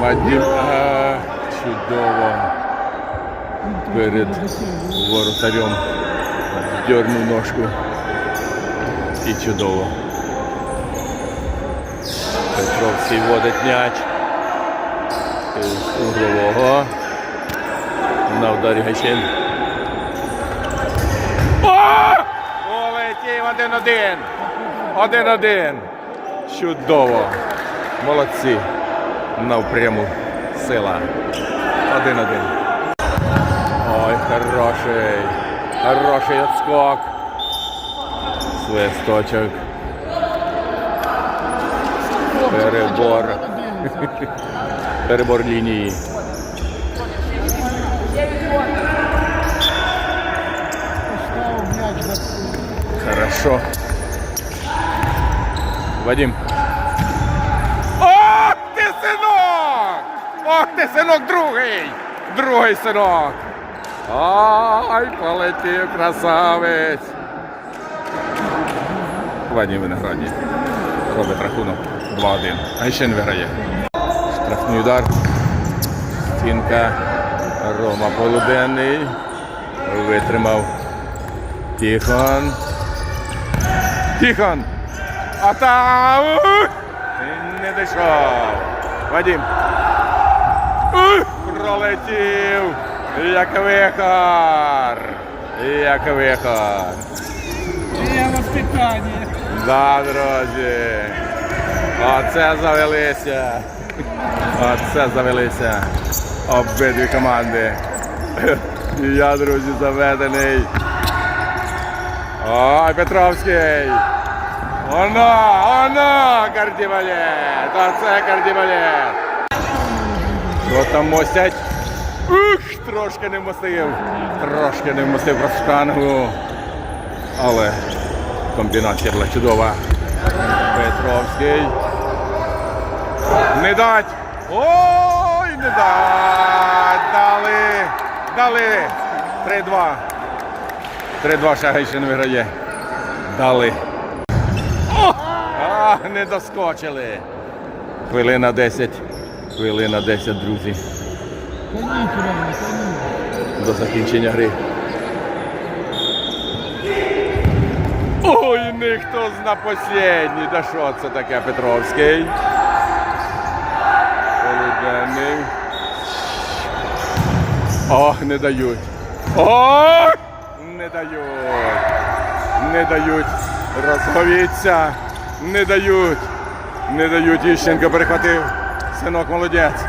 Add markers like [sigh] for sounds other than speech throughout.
Вадим. А, чудово. Перед воротарем дернув ножку. І чудово. Петровський водить м'яч. З углового. На ударі Гайсен. О! Полетів один-один. Один-один. Чудово. Молодці. Навпряму сила. Один-один. Ой, хороший. Хороший отскок. Свисточок. Перебор. [laughs] Перебор лінії. Хорошо. Вадим. Ох ти синок! Ох ти синок другий! Другий синок! Ай, полетів красавець! Вадим Виноградні. Робить рахунок 2-1. А ще не виграє. Штрафний удар. Стінка. Рома Полуденний. Витримав. Тихон. Тихон! А там не дійшов. Вадим. Пролетів. Як вихар. Як вихар. Є воспитання. Да, друзі. Оце завелися. Оце завелися. Обидві команди. І я, друзі, заведений. Ой, Петровський. Оно, оно, кардібалет. Оце кардібалет. Що там мостять? Ух, трошки не вмостив. Трошки не вмостив штангу. Але комбінація була чудова. Петровський. Не дать. Ой, не дать. Дали. Дали. 3-2. 3-2 Шагайшин виграє. Дали. О! А, не доскочили. Хвилина 10. Хвилина 10, друзі. До закінчення гри. Ой, ніхто зна последній. Да що це таке Петровський? Полуденний. Ох, не дають. Ох! Не дають. Не дають. Розговіться. Не дають. Не дають. Іщенко перехватив. Синок молодець.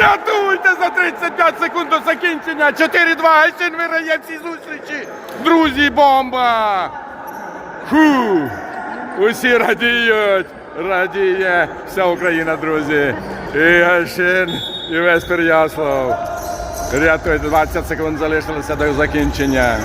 Рятуйте за 35 секунд до закінчення. 4-2. Гайсин виграє всі зустрічі. Друзі, бомба! Фу! Усі радіють. Радіє вся Україна, друзі. І Гайсин, і весь Переяслав. Рятуйте, 20 секунд залишилося до закінчення.